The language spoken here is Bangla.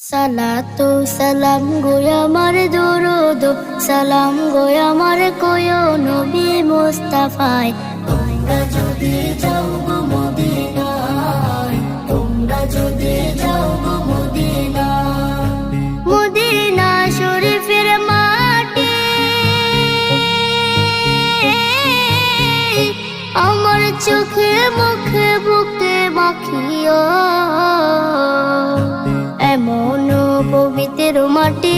সালাতু সালাম গো আমার দরুদ, সালাম গো আমার কোয় নবী মুস্তাফায়। তোমরা যদি যাও গো মদিনায়, তোমরা যদি যাও গো মদিনায়। মদিনা শরীফের মাটি, আমার চোখে মুখে বুকে মাখিও